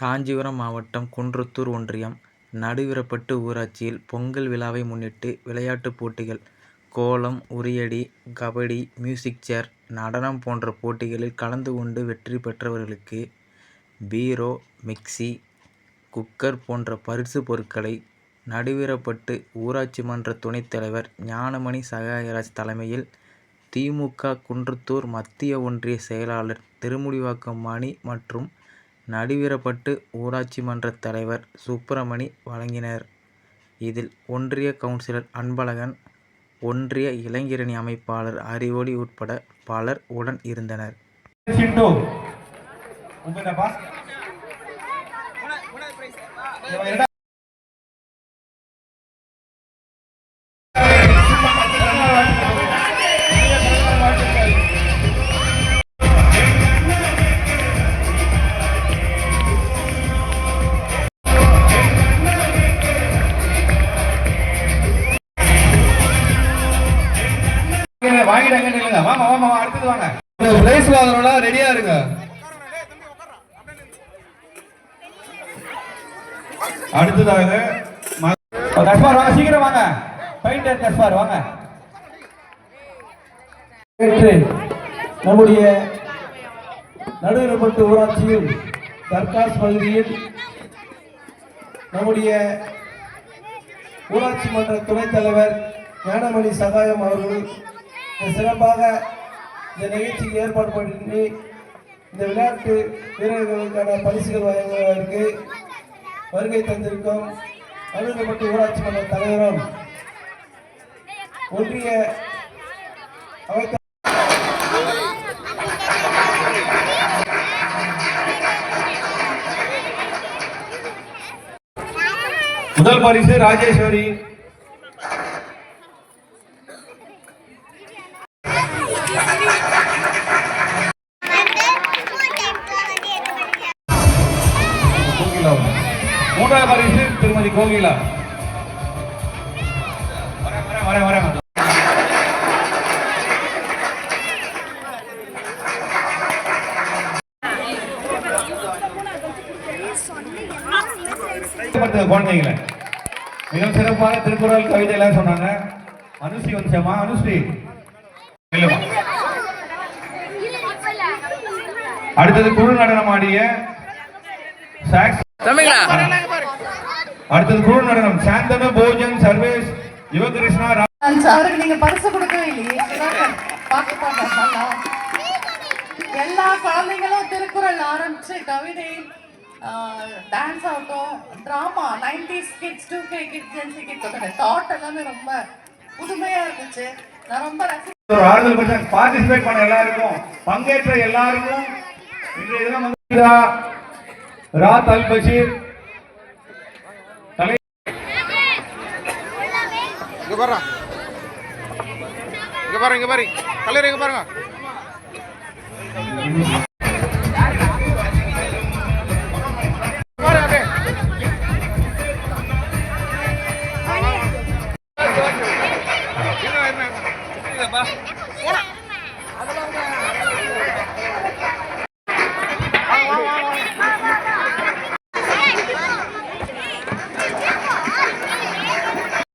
காஞ்சிபுரம் மாவட்டம் குன்றத்தூர் ஒன்றியம் நடுவீரப்பட்டு ஊராட்சியில் பொங்கல் விழாவை முன்னிட்டு விளையாட்டுப் போட்டிகள் கோலம் உறியடி கபடி மியூசிக் சேர் நடனம் போன்ற போட்டிகளில் கலந்து கொண்டு வெற்றி பெற்றவர்களுக்கு பீரோ மிக்சி குக்கர் போன்ற பரிசு பொருட்களை நடுவீரப்பட்டு ஊராட்சி மன்ற துணைத் தலைவர் ஞானமணி சகாயராஜ் தலைமையில் திமுக குன்றத்தூர் மத்திய ஒன்றிய செயலாளர் திருமுடிவாக்கம் மணி மற்றும் நடுவிரப்பட்டு ஊராட்சி மன்ற தலைவர் சுப்பிரமணி வழங்கினர். இதில் ஒன்றிய கவுன்சிலர் அன்பழகன் ஒன்றிய இளைஞரணி அமைப்பாளர் அறிவொளி உட்பட பலர் உடன் இருந்தனர். வாங்கிட்டாங்கன்னு இல்லைங்க வாமா வாமா அடுத்தது வாங்க. பிரைஸ் வாங்கணும்னா ரெடியா இருங்க. அடுத்ததாக தஸ்பார் வாங்க சீக்கிரம் வாங்க. பெயிண்டர் தஸ்பார் வாங்க. நம்முடைய நடுநிலப்பட்டு ஊராட்சியில் தர்காஸ் பகுதியில் நம்முடைய ஊராட்சி மன்ற துணைத் தலைவர் ஞானமணி சகாயம் அவர்கள் சிறப்பாக இந்த நிகழ்ச்சிக்கு ஏற்பாடு பண்ணி இந்த விளையாட்டு வீரர்களுக்கான பரிசுகள் வழங்குவதற்கு வருகை தந்திருக்கும் நடுவரப்பட்டு ஊராட்சி மன்ற தலைவரும் ஒன்றிய அவைத்த முதல் பரிசு ராஜேஸ்வரி. மூன்றாவது பரிசு திருமதி கோகிலா. வரேன், வரேன், வரேன், குழந்தைங்களை மிக சிறப்பான திருக்குறள் கவிதை எல்லாம் சொன்னாங்க. அனுஸ்ரீ வந்துச்சம்மா அனுஸ்ரீ. அடுத்தது குழு நடனம் ஆடிய சாக்ஸ் அடுத்தது குழு நடனம். சாந்தனு போஜன் சர்வேஷ் யுவகிருஷ்ணா அவருக்கு நீங்க பரிசு கொடுக்கவே இல்லையே. பாட்டு எல்லா குழந்தைங்களும் திருக்குறள் ஆரம்பிச்சு கவிதை டான்ஸ் ஆகட்டும் drama nineties kids two K kids Gen Z kids thought எல்லாமே ரொம்ப புதுமையா இருந்துச்சு. நான் ரொம்ப ரசி ஒரு ஆறுதல் பர்சன் பார்ட்டிசிபேட் பண்ண எல்லாருக்கும் பங்கேற்ற எல்லாருக்கும் இன்றைய தினம் ரா- ராத் அல் பஷீர் இங்க பாரு இங்க பாரு இங்க பாரு கல்லூரி இங்க பாருங்க. போடா.